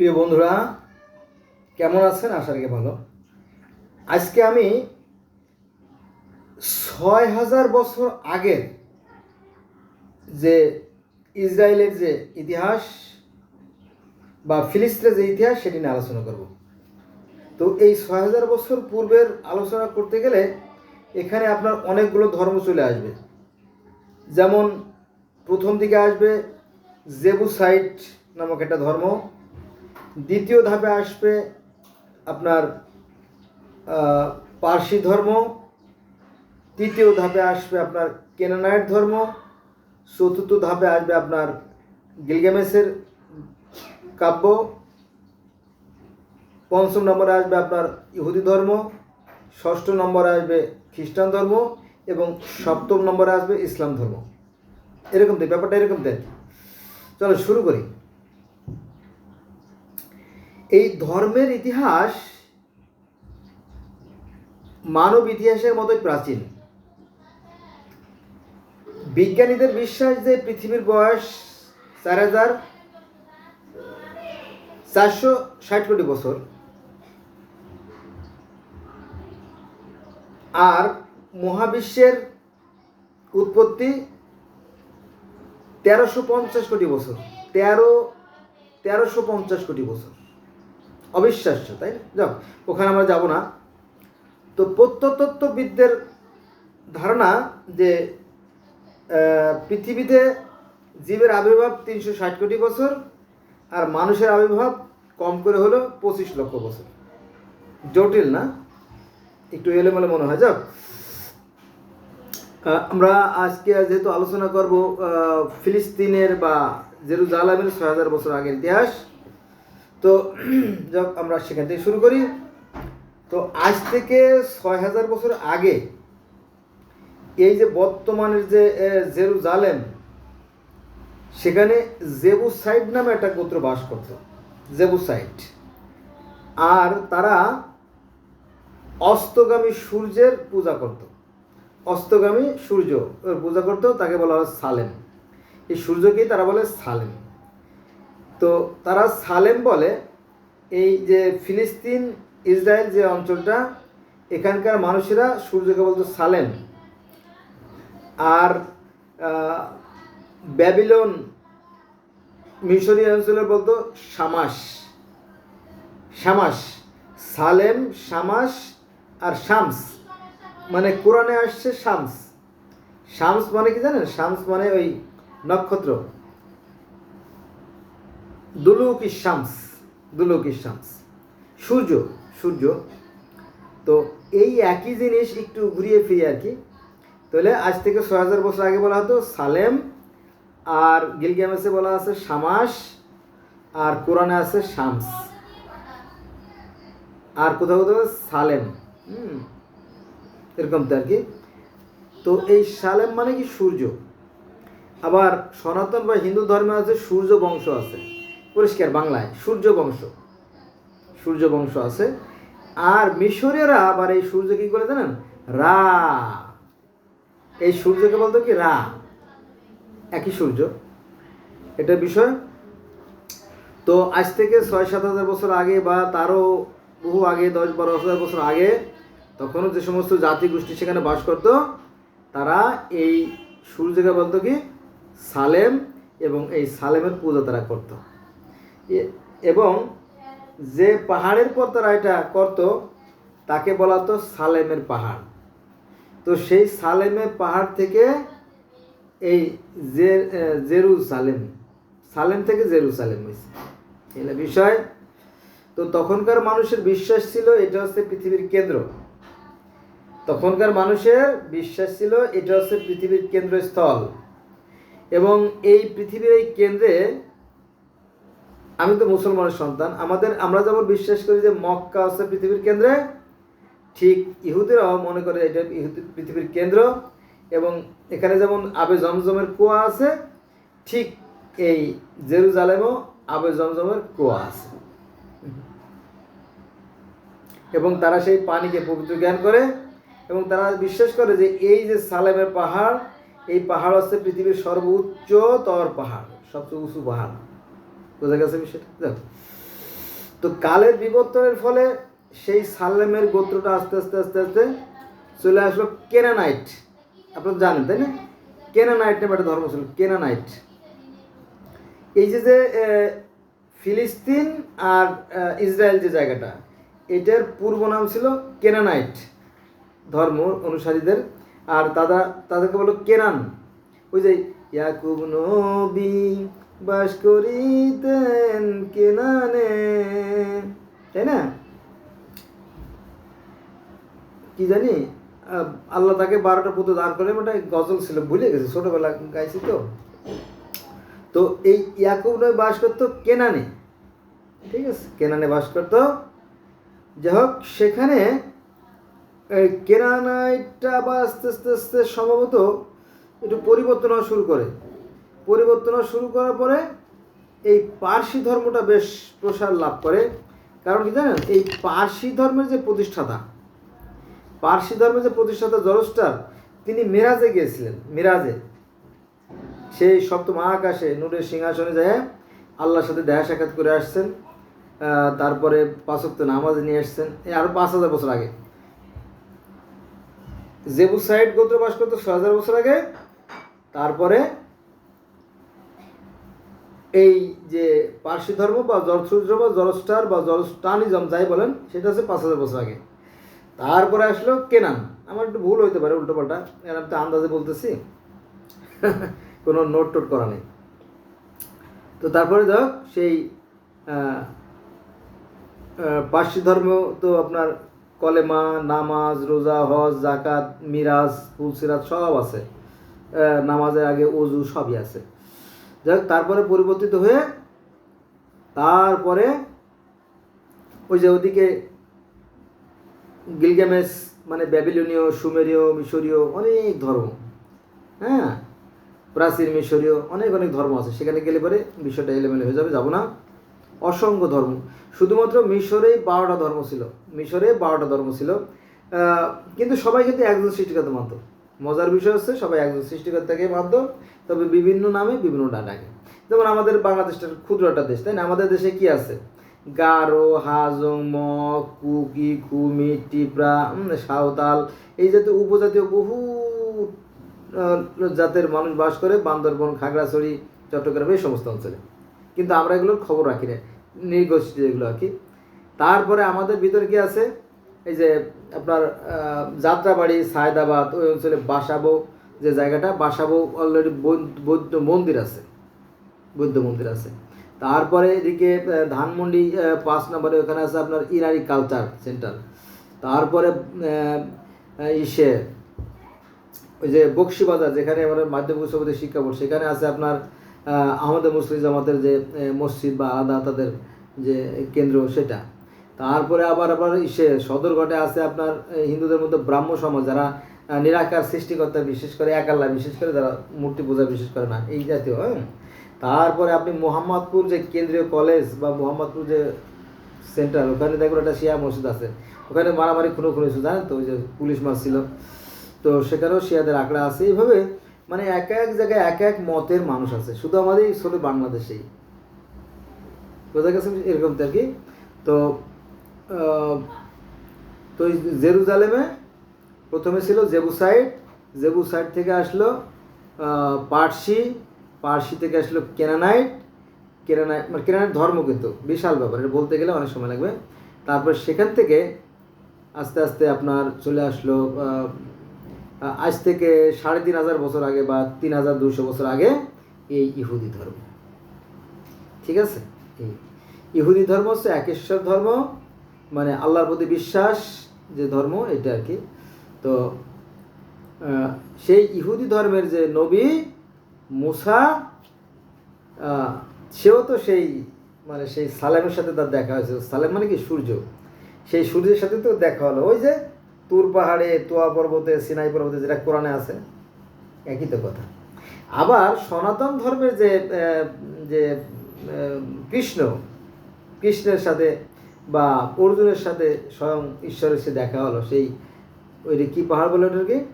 প্রিয় বন্ধুরা, কেমন আছেন? আশা রেখে ভালো। আজকে আমি ছয় হাজার বছর আগের যে ইসরায়েলের যে ইতিহাস বা ফিলিস্তিনের যে ইতিহাস, সেটি নিয়ে আলোচনা করব। তো এই ছয় হাজার বছর পূর্বের আলোচনা করতে গেলে এখানে আপনার অনেকগুলো ধর্ম চলে আসবে। যেমন প্রথম দিকে আসবে জেবুসাইট নামক একটা ধর্ম। দ্বিতীয় ধাপে আসবে আপনার পার্সি ধর্ম। তৃতীয় ধাপে আসবে আপনার কেনানাইট ধর্ম। চতুর্থ ধাপে আসবে আপনার গিলগামেসের কাব্য। পঞ্চম নম্বরে আসবে আপনার ইহুদি ধর্ম। ষষ্ঠ নম্বরে আসবে খ্রিস্টান ধর্ম এবং সপ্তম নম্বরে আসবে ইসলাম ধর্ম। এরকম দেয়, ব্যাপারটা এরকম দেয়। চলো শুরু করি। এই ধর্মের ইতিহাস মানব ইতিহাসের মতোই প্রাচীন। বিজ্ঞানীদের বিশ্বাস যে পৃথিবীর বয়স চার হাজার চারশো ষাট কোটি বছর। আর মহাবিশ্বের উৎপত্তি তেরোশো পঞ্চাশ কোটি বছর। তেরো, তেরোশো পঞ্চাশ কোটি বছর। অবিশ্বাস্য, তাই না? ওখানে আমরা যাব না। তো প্রত্যতত্ত্ববিদদের ধারণা যে পৃথিবীতে জীবের আবির্ভাব তিনশো ষাট কোটি বছর আর মানুষের আবির্ভাব কম করে হলো পঁচিশ লক্ষ বছর। জটিল না? একটু এলোমেলো মনে হয়। যাক আমরা আজকে যেহেতু আলোচনা করব ফিলিস্তিনের বা জেরুজালামের ছয় হাজার বছর আগের ইতিহাস তো আমরা সেখান থেকে শুরু করি। তো আজ থেকে ছয় হাজার বছর আগে এই যে বর্তমানের যে এ, জেরুজালেম সেখানে জেবুসাইড নামে একটা গোত্র বাস করত জেবুসাইড আর তারা অস্তগামী সূর্যের পূজা করত। অস্তগামী সূর্য পূজা করত তাকে বলা হয় সালেম। এই সূর্যকেই তারা বলে সালেম। তো তারা সালেম বলে, এই যে ফিলিস্তিন, ইসরায়েল যে অঞ্চলটা, এখানকার মানুষেরা সূর্যকে বলতো সালেম। আর ব্যাবিলন মিশরীয় অঞ্চলে বলতো শামাস শামাস সালেম শামাস আর শামস। মানে কোরআনে আসছে শামস। শামস মানে কি জানেন? শামস মানে ওই নক্ষত্র। দুলুক শামস দুলুক শামস। সূর্য সূর্য। তো এই একই জিনিস একটু ঘুরিয়ে ফিরিয়ে আর কি। তাহলে আজ থেকে ছয় হাজার বছর আগে বলা হতো সালেম, আর গিলগ্যামেসে বলা আছে শামাস, আর কোরআনে আছে শামস। আর কোথাও কোথাও সালেম। হুম, এরকম তো আর কি। তো এই সালেম মানে কি সূর্য? আবার সনাতন বা হিন্দু ধর্মে আছে সূর্য বংশ আছে। পরিষ্কার বাংলায় সূর্য বংশ সূর্য বংশ আছে। আর মিশরীয়রা আবার এই সূর্য কি করে জানেন? রা। এই সূর্যকে বলতো কি? রা। একই সূর্য। এটা বিষয়। তো আজ থেকে ছয়, সাত হাজার বছর আগে বা তারও বহু আগে, দশ, বারো হাজার বছর আগে, তখনও যে সমস্ত জাতি গোষ্ঠী সেখানে বাস করত, তারা এই সূর্যকে বলতো কি? সালেম এবং এই সালেমের পূজা তারা করত। এবং যে পাহাড়ের পর তারা এটা করত, তাকে বলা তো সালেমের পাহাড়। তো সেই সালেমের পাহাড় থেকে এই জে জেরুসালেম, সালেম থেকে জেরুসালেম হয়েছে। এটা বিষয়, তো তখনকার মানুষের বিশ্বাস ছিল এটা হচ্ছে পৃথিবীর কেন্দ্র। তখনকার মানুষের বিশ্বাস ছিল এটা হচ্ছে পৃথিবীর কেন্দ্রস্থল। এবং এই পৃথিবীর এই কেন্দ্রে আমি তো মুসলমানের সন্তান। আমাদের, আমরা যেমন বিশ্বাস করি যে মক্কা হচ্ছে পৃথিবীর কেন্দ্রে, ঠিক ইহুদিরাও মনে করে এটা পৃথিবীর কেন্দ্র। এবং এখানে যেমন আবে জমজমের কুয়া আছে, ঠিক এই জেরুজালেমও আবে জমজমের কুয়া আছে। এবং তারা সেই পানিকে পবিত্র জ্ঞান করে, এবং তারা বিশ্বাস করে যে এই যে সালেমের পাহাড়, এই পাহাড় হচ্ছে পৃথিবীর সর্বোচ্চতর পাহাড়, সবচেয়ে উঁচু পাহাড়। বোঝা গেছে বিষয়টা? দেখো। তো কালের বিবর্তনের ফলে সেই সালেমের গোত্রটা আস্তে আস্তে আস্তে আস্তে চলে আসলো কেনানাইট। আপনারা জানেন, তাই না? কেনানাইট নামে একটা ধর্ম ছিল, কেনানাইট। এই যে যে ফিলিস্তিন আর ইসরায়েল যে জায়গাটা, এটার পূর্ব নাম ছিল কেনানাইট ধর্ম অনুসারীদের। আর তারা তাদেরকে বলো কেনান। ওই যে, ইয়াকুব নবী বাস করিতেন কেনানে। তাই না? কি জানি আল্লাহ তাকে বারোটা পুত্র দান করে ওটা গজল ছিল, ভুলে গেছে, ছোটবেলা গাইছি তো। তো এই ইয়াকুব নয় বাস করতো কেনানে। ঠিক আছে, কেনানে বাস করতো। যাই হোক, সেখানে, এই কেনানাইটটা আবার আস্তে আস্তে আস্তে সম্ভবত একটু পরিবর্তন হওয়া শুরু করে। পরিবর্তন শুরু করার পরে এই পার্সি ধর্মটা বেশ প্রসার লাভ করে। কারণ কি জানেন? এই পার্সি ধর্মের যে প্রতিষ্ঠাতা, পার্সি ধর্মের যে প্রতিষ্ঠাতা জরস্টার তিনি মেরাজে গিয়েছিলেন, মেরাজে। সেই সপ্তম আকাশে নূরের সিংহাসনে যায় আল্লাহর সাথে দেখা সাক্ষাৎ করে আসছেন তারপরে পাঁচক্ত নামাজ নিয়ে আসছেন, এই আরও পাঁচ হাজার বছর আগে। জেবুসাইড গোত্র বাস করতো ছয় হাজার বছর আগে, তারপরে এই যে পার্সি ধর্ম বা জরসূর্য বা জরস্টার বা জরস্টানিজম যাই বলেন, সেটা হচ্ছে পাঁচ হাজার বছর আগে। তারপরে আসলো কেনান। আমার একটু ভুল হইতে পারে উল্টো পাল্টা এর আমি তো আন্দাজে বলতেছি। কোনো নোট টোট করা নেই। তো তারপরে দেখ সেই পার্সি ধর্ম তো আপনার কলেমা, নামাজ, রোজা, হজ জাকাত মিরাজ, ফুলসিরাত সব আছে। নামাজের আগে অজু সবই আছে। যাই তারপরে পরিবর্তিত হয়ে তারপরে ওই যে ওদিকে গিলগামেস মানে ব্যাবিলনীয়, সুমেরীয়, মিশরীয় অনেক ধর্ম হ্যাঁ? প্রাচীন মিশরীয় অনেক অনেক ধর্ম আছে। সেখানে গেলে পরে বিষয়টা এলেমেলে হয়ে যাবে, যাব না। অসংখ্য ধর্ম। শুধুমাত্র মিশরেই বারোটা ধর্ম ছিল। মিশরে বারোটা ধর্ম ছিল। কিন্তু সবাই কিন্তু একজন সৃষ্টিকর্তা মানত মজার বিষয় হচ্ছে সবাই একজন সৃষ্টিকর্তাকে মাধ্যম তবে বিভিন্ন নামে বিভিন্ন ডাকে যেমন আমাদের বাংলাদেশটা ক্ষুদ্র একটা দেশ, তাই না? আমাদের দেশে কি আছে? গারো, হাজং, মগ, কুকি, কুমি, টিপরা সাঁওতাল, এই জাতীয় উপজাতীয় বহু জাতের মানুষ বাস করে বান্দরবন, খাগড়াছড়ি, চট্টগ্রাম, এই সমস্ত অঞ্চলে। কিন্তু আমরা এগুলোর খবর রাখি না, নির্গোষ্ঠী যেগুলো আর কি তারপরে আমাদের ভিতরে কি আছে? এই যে আপনার যাত্রাবাড়ি সায়দাবাদ ওই অঞ্চলে বাসাবো যে জায়গাটা বাসাবো অলরেডি বৌদ্ধ মন্দির আছে। বৌদ্ধ মন্দির আছে। তারপরে এদিকে ধানমন্ডি পাঁচ নম্বরে ওখানে আছে আপনার ইরানি কালচার সেন্টার তারপরে ইসে ওই যে বক্সিবাজার যেখানে আমাদের মাধ্যমিক উচ্চপতি শিক্ষা বোর্ড সেখানে আছে আপনার আহ, আহমদে মুসলিম জামাতের যে মসজিদ বা আলাদা তাদের যে কেন্দ্র সেটা। তারপরে আবার আবার ইসে সদরঘাটে আছে আপনার হিন্দুদের মধ্যে ব্রাহ্ম সমাজ, যারা নিরাকার সৃষ্টিকর্তা বিশেষ করে, এক আল্লাহ বিশেষ করে, যারা মূর্তি পূজা বিশেষ করে না, এই জাতীয় হ্যাঁ? তারপরে আপনি মোহাম্মদপুর যে কেন্দ্রীয় কলেজ বা মোহাম্মদপুর যে সেন্টার, ওখানে দেখবেন একটা শিয়া মসজিদ আছে। ওখানে মারামারি খুনো খুনো জানেন তো, ওই যে পুলিশ মারছিল। তো সেখানেও শিয়াদের আঁকড়া আছে। এইভাবে মানে এক এক জায়গায় এক এক মতের মানুষ আছে, শুধু আমাদের ছোটো বাংলাদেশেই। বোঝা গেছে এরকম আর কি? তো তো জেরুজালেমে প্রথমে ছিল জেবুসাইড জেবুসাইড থেকে আসলো পার্সি পার্সি থেকে আসলো কেনানাইট। কেনানাইট মানে কেনানাইট ধর্ম কিন্তু, বিশাল ব্যাপার, এটা বলতে গেলে অনেক সময় লাগবে। তারপর সেখান থেকে আস্তে আস্তে আপনার চলে আসলো আজ থেকে সাড়ে তিন হাজার বছর আগে বা তিন হাজার দুশো বছর আগে এই ইহুদি ধর্ম। ঠিক আছে? ইহুদি ধর্ম হচ্ছে একেশ্বর ধর্ম মানে আল্লাহর প্রতি বিশ্বাস যে ধর্ম, এটা আর কি। তো সেই ইহুদি ধর্মের যে নবী মুসা সেও তো সেই মানে সেই সালেমের সাথে তার দেখা হয়েছে সালেম মানে কি? সূর্য। সেই সূর্যের সাথে তো দেখা হলো। ওই যে তুর পাহাড়ে, তোয়া পর্বতে, সিনাই পর্বতে যেটা কোরআনে আছে, একই তো কথা। আবার সনাতন ধর্মের যে যে কৃষ্ণ, কৃষ্ণের সাথে বা অর্জুনের সাথে স্বয়ং ঈশ্বরের সে দেখা হলো, সেই ওই কী পাহাড় বলে ওটাকে?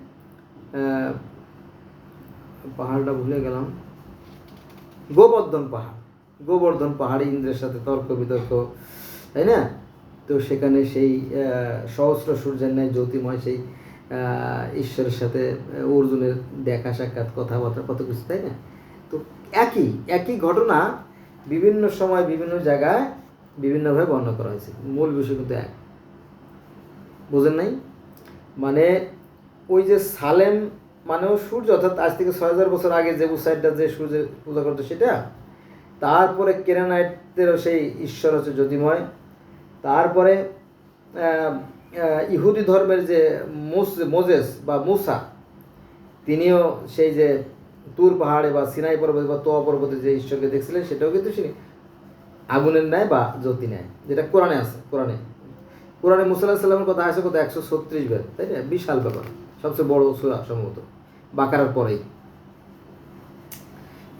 পাহাড়টা ভুলে গেলাম। গোবর্ধন পাহাড়। গোবর্ধন পাহাড়ে ইন্দ্রের সাথে তর্ক বিতর্ক, তাই না? তো সেখানে সেই সহস্র সূর্যের ন্যায় জ্যোতিময় সেই ঈশ্বরের সাথে অর্জুনের দেখা সাক্ষাৎ কথাবার্তা কত কিছু, তাই না? তো একই একই ঘটনা বিভিন্ন সময় বিভিন্ন জায়গায় বিভিন্নভাবে বর্ণনা করা হয়েছে। মূল বিষয় কিন্তু এক। বোঝেন নাই? মানে ওই যে সালেম মানেও সূর্য, অর্থাৎ আজ থেকে ছয় হাজার বছর আগে যে সাইডটা যে সূর্যের পূজা করতো সেটা, তারপরে কেরানাইটেরও সেই ঈশ্বর হচ্ছে জ্যোতিময়। তারপরে ইহুদি ধর্মের যে মোজেস বা মুসা, তিনিও সেই যে তুর পাহাড়ে বা সিনাই পর্বতে বা তোয়া পর্বতে যে ঈশ্বরকে দেখছিলেন, সেটাও কিন্তু তিনি আগুনের ন্যায় বা জ্যোতি ন্যায়, যেটা কোরআনে আছে, কোরআনে। কোরআনে মুসাল্লাহ সাল্লামের কথা আছে কত? একশো ছত্রিশ বের, তাই না? বিশাল ব্যাপার। সবচেয়ে বড় সুরা সম্ভবত, বাকারার পরেই।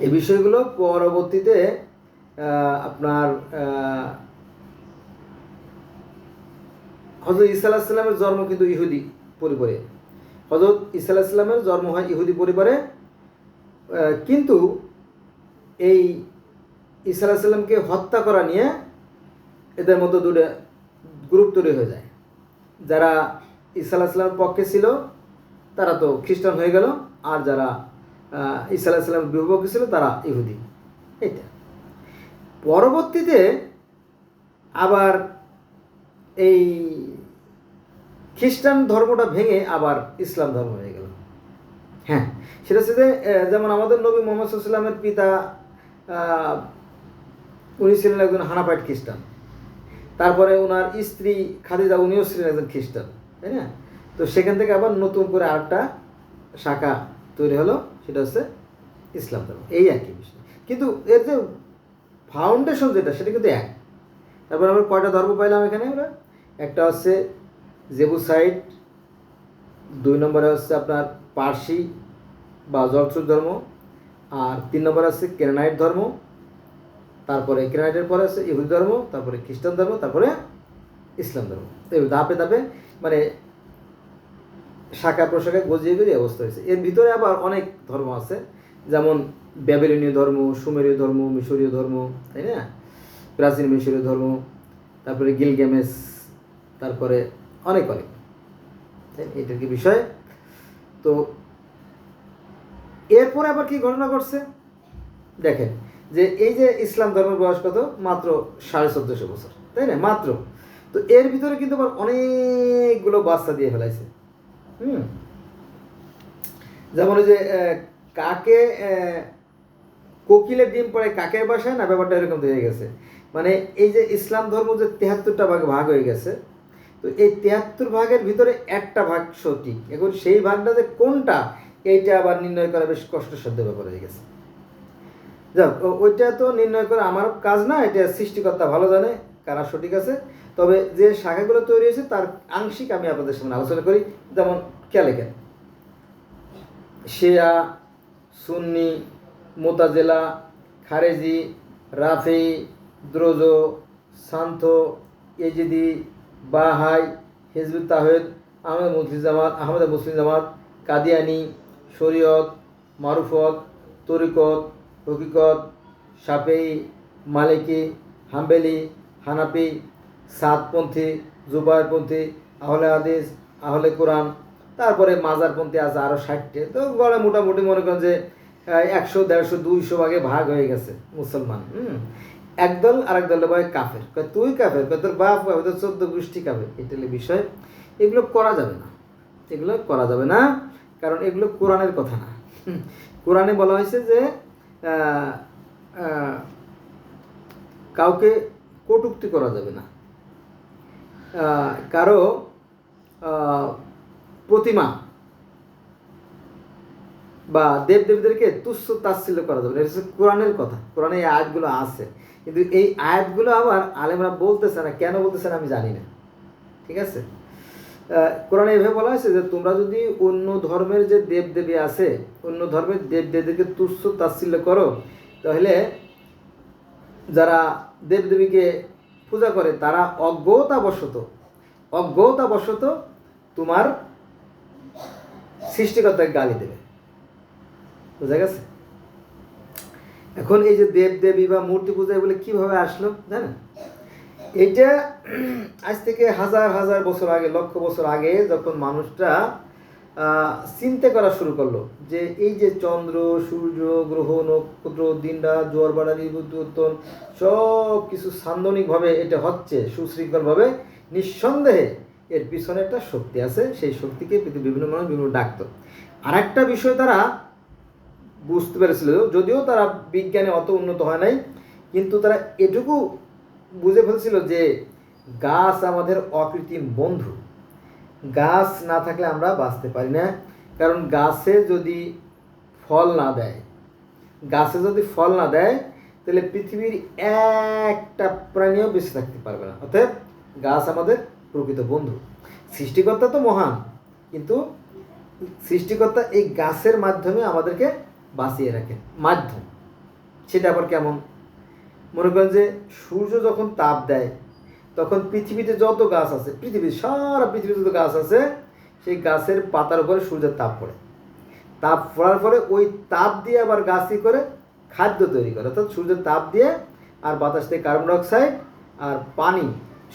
এই বিষয়গুলো পরবর্তীতে আপনার হজরত ইসা আলাহিসাল্লামের জন্ম কিন্তু ইহুদি পরিবারে। হজরত ইসা আলাহিসাল্লামের জন্ম হয় ইহুদি পরিবারে কিন্তু এই ইসা আলাহিসাল্লামকে হত্যা করা নিয়ে এদের মধ্যে দুটো গ্রুপ তৈরি হয়ে যায়। যারা আলাহিসাল্লামের পক্ষে ছিল, তারা তো খ্রিস্টান হয়ে গেল, আর যারা ঈসা আলাহিসাল্লামের বিপক্ষে ছিল, তারা ইহুদি। এটা পরবর্তীতে আবার এই খ্রিস্টান ধর্মটা ভেঙে আবার ইসলাম ধর্ম হয়ে গেল। হ্যাঁ সেটা হচ্ছে যেমন আমাদের নবী মোহাম্মদ সাল্লামের পিতা উনি ছিলেন একজন হানাফাইট খ্রিস্টান। তারপরে ওনার স্ত্রী খাদিজা, উনিও ছিলেন একজন খ্রিস্টান, তাই না? তো সেখান থেকে আবার নতুন করে আরেকটা শাখা তৈরি হলো, সেটা হচ্ছে ইসলাম ধর্ম। এই একই বিষয়। কিন্তু এর যে ফাউন্ডেশন যেটা, সেটা কিন্তু এক। তারপর আমরা কয়টা ধর্ম পাইলাম এখানে আমরা? একটা হচ্ছে জেবুসাইড দুই নম্বরে হচ্ছে আপনার পার্সি বা জলসুর ধর্ম, আর তিন নম্বরে আছে কেরানাইট ধর্ম। তারপরে ক্রাইটের পরে আছে ইহুদি ধর্ম, তারপরে খ্রিস্টান ধর্ম, তারপরে ইসলাম ধর্ম। এই ধাপে ধাপে মানে শাখা প্রশাখা গজিয়ে গজিয়ে অবস্থা হয়েছে। এর ভিতরে আবার অনেক ধর্ম আছে, যেমন ব্যাবিলনীয় ধর্ম, সুমেরীয় ধর্ম, মিশরীয় ধর্ম, তাই না? প্রাচীন মিশরীয় ধর্ম, তারপরে গিলগেমেস, তারপরে অনেক অনেক। এটার কি বিষয়? তো এরপরে আবার কি ঘটনা ঘটছে? দেখেন যে এই যে ইসলাম ধর্মের বয়স কত? মাত্র সাড়ে চোদ্দশো বছর। তাই না? মাত্র। তো এর ভিতরে কিন্তু আবার অনেকগুলো বাচ্চা দিয়ে ফেলাইছে। হুম? যেমন যে কাকে কোকিলের ডিম পড়ে কাকের বাসায় না ব্যাপারটা এরকম হয়ে গেছে? মানে এই যে ইসলাম ধর্ম যে তেহাত্তরটা ভাগ ভাগ হয়ে গেছে, তো এই তেহাত্তর ভাগের ভিতরে একটা ভাগ সঠিক। এখন সেই ভাগটা যে কোনটা, এইটা আবার নির্ণয় করা বেশ কষ্টসাধ্য ব্যাপার হয়ে গেছে। যাক ওইটা তো নির্ণয় করে আমার কাজ না, এটা সৃষ্টিকর্তা ভালো জানে, কারা সঠিক আছে। তবে যে শাখাগুলো তৈরি হয়েছে, তার আংশিক আমি আপনাদের সামনে আলোচনা করি, যেমন কে লেখেন Shia, Sunni, Mu'tazila, খারেজি, Rafi, Druze সান্থ এজিদি, বাহাই, হিজবুত তাহেদ, আহমেদ মুসলিম জামাত আহমেদ মুসলিম জামাত কাদিয়ানি, শরীয়ত, মারুফত, তরিকত হকিকত সাপেই মালিকি, হাম্বেলি, হানাপি, সাতপন্থী জুবাইরপন্থী আহলে হাদিস, আহলে কোরআন, তারপরে মাজারপন্থী আছে আরও ষাটটে। তো গড়ে মোটামুটি মনে করেন যে একশো, দেড়শো, দুইশো ভাগে ভাগ হয়ে গেছে মুসলমান। হুম? একদল আরেক দলের ভাই কাফের। তুই কাফের? তোর বাপ কাফের, তোর চোদ্দ গোষ্ঠী কাফের। এটা বিষয়। এগুলো করা যাবে না। এগুলো করা যাবে না, কারণ এগুলো কোরআনের কথা না। কোরআনে বলা হয়েছে যে কাউকে কটুক্তি করা যাবে না। কারও প্রতিমা বা দেব দেবীদেরকে তুচ্ছ তাচ্ছিল্য করা যাবে না। এটা হচ্ছে কোরআনের কথা। কোরআনে এই আয়াতগুলো আছে। কিন্তু এই আয়াতগুলো আবার আলেমরা বলতেছে না, কেন বলতেছে না আমি জানি না। ঠিক আছে? কোরআনে এভাবে বলা হয়েছে যে তোমরা যদি অন্য ধর্মের যে দেব দেবী আছে, অন্য ধর্মের দেব দেবীকে তুচ্ছ তাচ্ছিল্য করো, তাহলে যারা দেবদেবীকে পূজা করে, তারা অজ্ঞতাবশত অজ্ঞতাবশত তোমার সৃষ্টিকর্তাকে গালি দেবে। বুঝা গেছে? এখন এই যে দেব দেবী বা মূর্তি পূজা বলে কীভাবে আসলো, জানেন? এইটা আজ থেকে হাজার হাজার বছর আগে, লক্ষ বছর আগে যখন মানুষটা চিন্তা করা শুরু করল যে এই যে চন্দ্র, সূর্য, গ্রহ, নক্ষত্র, দিনরা, জোয়ার বাড়ানি উত্তন সব কিছু সান্দনিকভাবে এটা হচ্ছে, সুশৃঙ্খলভাবে, নিঃসন্দেহে এর পিছনে একটা শক্তি আছে, সেই শক্তিকে বিভিন্ন মানুষ, বিভিন্ন ডাকত। আর একটা বিষয় তারা বুঝতে পেরেছিল, যদিও তারা বিজ্ঞানে অত উন্নত হয় নাই, কিন্তু তারা এটুকু বুঝে ফেলছিল যে গাছ আমাদের অকৃত্রিম বন্ধু। গাছ না থাকলে আমরা বাঁচতে পারি না। কারণ গাছে যদি ফল না দেয়, গাছে যদি ফল না দেয়, তাহলে পৃথিবীর একটা প্রাণীও বেঁচে থাকতে পারবে না। অতএব গাছ আমাদের প্রকৃত বন্ধু। সৃষ্টিকর্তা তো মহান, কিন্তু সৃষ্টিকর্তা এই গাছের মাধ্যমে আমাদেরকে বাঁচিয়ে রাখেন। মাধ্যম, সেটা আবার কেমন? মনে করেন যে সূর্য যখন তাপ দেয়, তখন পৃথিবীতে যত গাছ আছে, পৃথিবীর সারা পৃথিবীতে যত গাছ আছে, সেই গাছের পাতার উপরে সূর্যের তাপ পড়ে। তাপ পড়ার পরে ওই তাপ দিয়ে আবার গাছ কী করে? খাদ্য তৈরি করে। অর্থাৎ সূর্যের তাপ দিয়ে আর বাতাস থেকে কার্বন ডাইঅক্সাইড আর পানি,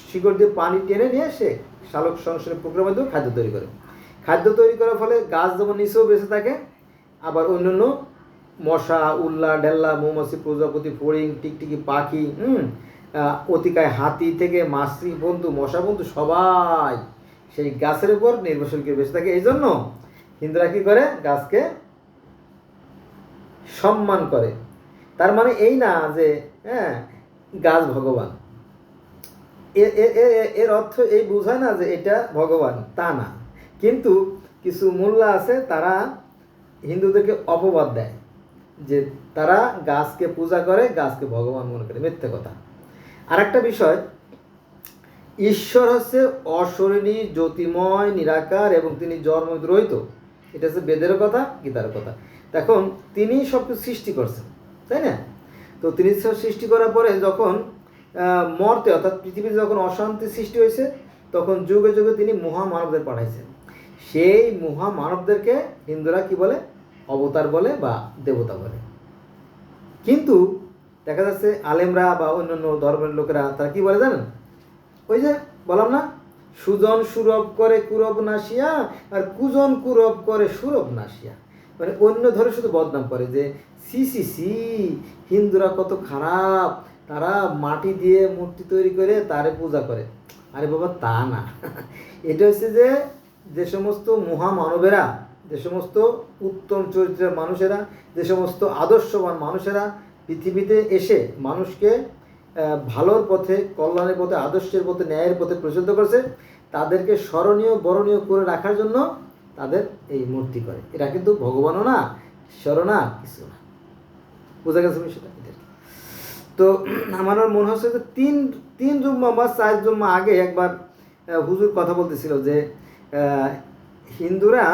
শিকড় দিয়ে পানি টেনে নিয়ে সে শালক সংশ্লেষের প্রক্রিয়ার মাধ্যমে খাদ্য তৈরি করে। খাদ্য তৈরি করার ফলে গাছ যেমন নিচেও বেঁচে থাকে, আবার অন্যান্য মশা, উল্লা ডেল্লা মৌমাছি, প্রজাপতি, ফড়িং, টিকটিকি, পাখি, হুম? অতিকায় হাতি থেকে মাছি বন্ধু, মশা বন্ধু সবাই সেই গাছের উপর নির্ভরশীল করে বেঁচে থাকে। এই জন্য হিন্দুরা কী করে? গাছকে সম্মান করে। তার মানে এই না যে হ্যাঁ গাছ ভগবান। এর অর্থ এই বোঝায় না যে এটা ভগবান, তা না। কিন্তু কিছু মোল্লা আছে, তারা হিন্দুদেরকে অপবাদ দেয়। যে তারা গাছকে পূজা করে, গাছকে ভগবান মনে করে। মিথ্যে কথা। আর একটা বিষয়, ঈশ্বর হচ্ছে অশরীরী জ্যোতিময়, নিরাকার এবং তিনি জন্মদ্রহিত। এটা হচ্ছে বেদের কথা, গীতার কথা। এখন তিনি সব কিছু সৃষ্টি করছেন, তাই না? তো তিনি সব সৃষ্টি করার পরে যখন মর্তে, অর্থাৎ পৃথিবীতে যখন অশান্তি সৃষ্টি হয়েছে, তখন যুগে যুগে তিনি মহামানবদের পাঠাইছেন। সেই মহামানবদেরকে হিন্দুরা কি বলে? অবতার বলে বা দেবতা বলে। কিন্তু দেখা যাচ্ছে আলেমরা বা অন্যান্য ধর্মের লোকেরা, তারা কি বলে জানেন? ওই যে বললাম না, সুজন সুরভ করে কুরব নাসিয়া আর কুজন কুরব করে সুরভ নাসিয়া মানে অন্য ধরে শুধু বদনাম করে যে, সি সি সি, হিন্দুরা কত খারাপ, তারা মাটি দিয়ে মূর্তি তৈরি করে তারে পূজা করে। আরে বাবা, তা না। এটা হচ্ছে যে যে সমস্ত মহামানবেরা যে সমস্ত উত্তম চরিত্রের মানুষেরা, যে সমস্ত আদর্শবান মানুষেরা পৃথিবীতে এসে মানুষকে ভালোর পথে, কল্যাণের পথে, আদর্শের পথে, ন্যায়ের পথে প্রচলিত করছে, তাদেরকে স্মরণীয়, বরণীয় করে রাখার জন্য তাদের এই মূর্তি করে এরা কিন্তু ভগবানও না না কিছু না বোঝা গেছে এটার। তো আমার মনে হচ্ছে যে তিন তিন জুম্মা বা চার জুম্মা আগে একবার হুজুর কথা বলতেছিল যে হিন্দুরা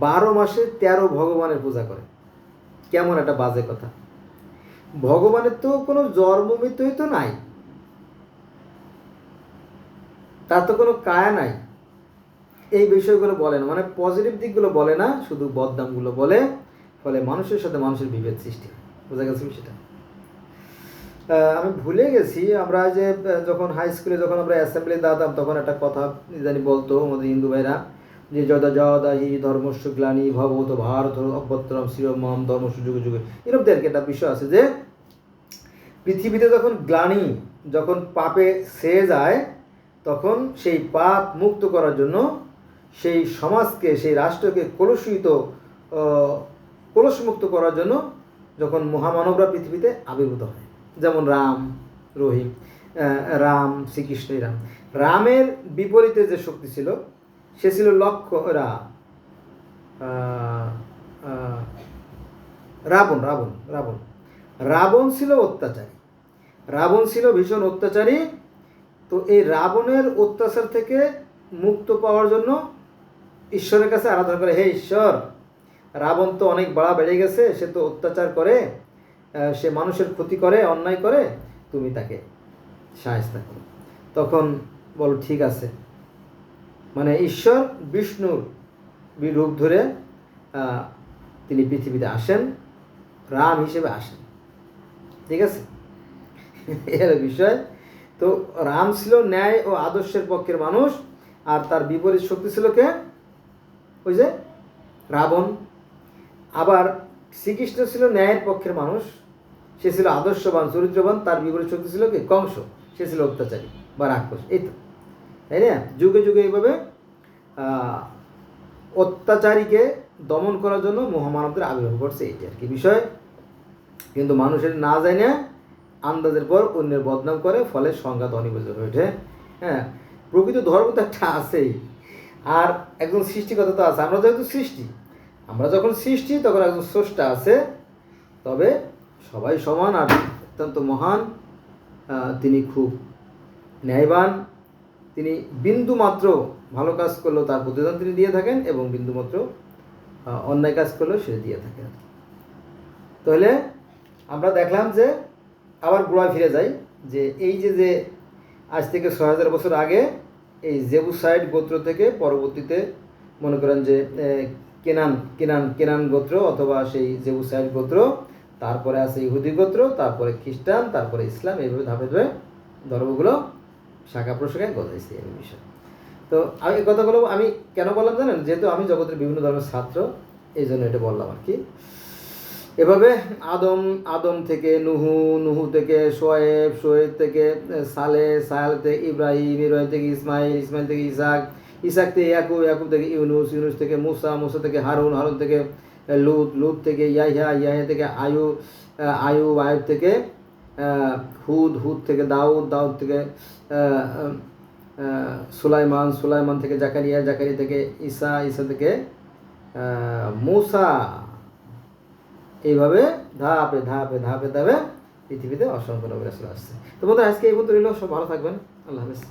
বারো মাসে তেরো ভগবানের পূজা করে। কেমন একটা বাজে কথা। ভগবানের তো কোনো জন্ম মৃত্যুই তো নাই। তার তো কোনো কায়া নাই। এই বিষয়গুলো বলে না। মানে পজিটিভ দিকগুলো বলে না, শুধু বদনামগুলো বলে। ফলে মানুষের সাথে মানুষের বিভেদ সৃষ্টি বোঝা গেছে সেটা আমি ভুলে গেছি। আমরা যে যখন হাই স্কুলে যখন আমরা অ্যাসেম্বলি দাঁড়াতাম, তখন একটা কথা জানি বলতো আমাদের হিন্দু ভাইরা। যে যদা যদা হি ধর্মস্ব গ্লানি ভগবত ভারত অভ্যন্তরম শ্রীরম ধর্মস্ব যুগে যুগে। এরকম কি একটা বিষয় আছে যে, পৃথিবীতে যখন গ্লানি যখন পাপে সেয়ে যায়, তখন সেই পাপ মুক্ত করার জন্য সেই সমাজকে, সেই রাষ্ট্রকে কলুষিত কলুষমুক্ত করার জন্য যখন মহামানবরা পৃথিবীতে আবির্ভূত হয়। যেমন রাম, রহিম রাম শ্রীকৃষ্ণই রাম। রামের বিপরীতে যে শক্তি ছিল সে ছিল লক্ষ্য রা আহ, আহ, রাবণ রাবণ রাবণ। রাবণ ছিল অত্যাচারী। রাবণ ছিল ভীষণ অত্যাচারী। তো এই রাবণের অত্যাচার থেকে মুক্ত পাওয়ার জন্য ঈশ্বরের কাছে আরাধনা করে হে ঈশ্বর রাবণ তো অনেক বাড়া বেড়ে গেছে সে তো অত্যাচার করে সে মানুষের ক্ষতি করে অন্যায় করে তুমি তাকে সাহায্য করো। তখন বলো ঠিক আছে। মানে ঈশ্বর বিষ্ণুর রূপ ধরে তিনি পৃথিবীতে আসেন, রাম হিসেবে আসেন। ঠিক আছে? এর বিষয়। তো রাম ছিল ন্যায় ও আদর্শের পক্ষের মানুষ, আর তার বিপরীত শক্তি ছিল কে? ওই যে রাবণ। আবার শ্রীকৃষ্ণ ছিল ন্যায়ের পক্ষের মানুষ, সে ছিল আদর্শবান, চরিত্রবান, তার বিপরীত শক্তি ছিল কি? কংস। সে ছিল অত্যাচারী বা রাক্ষস, এই তো। তাই না? যুগে যুগে এইভাবে অত্যাচারীকে দমন করার জন্য মহামানবদের আবির্ভাব ঘটছে এইটি আর কি বিষয়। কিন্তু মানুষের না জানে, আন্দাজের পর অন্যের বদনাম করে, ফলে সংঘাত অনিবার্য হয়ে ওঠে। হ্যাঁ প্রকৃত ধর্ম তো একটা আছেই। আর একজন সৃষ্টিকর্তা তো আছে, আমরা যেহেতু সৃষ্টি, আমরা যখন সৃষ্টি, তখন একজন স্রষ্টা আছে। তবে সবাই সমান আর অত্যন্ত মহান তিনি খুব ন্যায়বান তিনি বিন্দু মাত্র ভালো কাজ করলেও তার প্রতিদান তিনি দিয়ে থাকেন এবং বিন্দু মাত্র অন্যায় কাজ করলেও সে দিয়ে থাকেন। তাহলে আমরা দেখলাম যে আবার গোড়ায় ফিরে যাই, যে এই যে যে আজ থেকে ছয় হাজার বছর আগে এই জেবুসাইড গোত্র থেকে পরবর্তীতে মনে করেন যে কেনান কেনান কেনান গোত্র অথবা সেই জেবুসাইড গোত্র, তারপরে আছে ইহুদি গোত্র, তারপরে খ্রিস্টান, তারপরে ইসলাম, এইভাবে ধাপে ধাপে ধর্মগুলো শাখা প্রশাখায় গজাইছে এই বিষয়। তো আমি এই কথাগুলো আমি কেন বললাম জানেন? যেহেতু আমি জগতের বিভিন্ন ধর্মের ছাত্র এই জন্য এটা বললাম আর কি। এভাবে আদম আদম থেকে নুহু নুহু থেকে সোয়েব সোয়েব থেকে সালে সাল থেকে ইব্রাহিম ইব্রাহিম থেকে ইসমাইল ইসমাইল থেকে ইসাক ইসাক থেকে ইয়াকুব ইয়াকুব থেকে ইউনুস ইউনুস থেকে মুসা মুসা থেকে হারুন হারুন থেকে লুত লুত থেকে ইয়াহিয়া ইয়াহিয়া থেকে আয়ু আহ, আয়ু আয়ুব থেকে হুদ হুদ থেকে দাউদ দাউদ থেকে সুলাইমান সুলাইমান থেকে জাকারিয়া জাকারিয়া থেকে ঈসা ঈসা থেকে মূসা। এইভাবে ধাপে ধাপে ধাপে ধাপে পৃথিবীতে অসংখ্য নবীর আসলে আসছে। তো বন্ধু আজকে এই পর্যন্ত রইল। সব ভালো থাকবেন। আল্লাহ হাফিজ।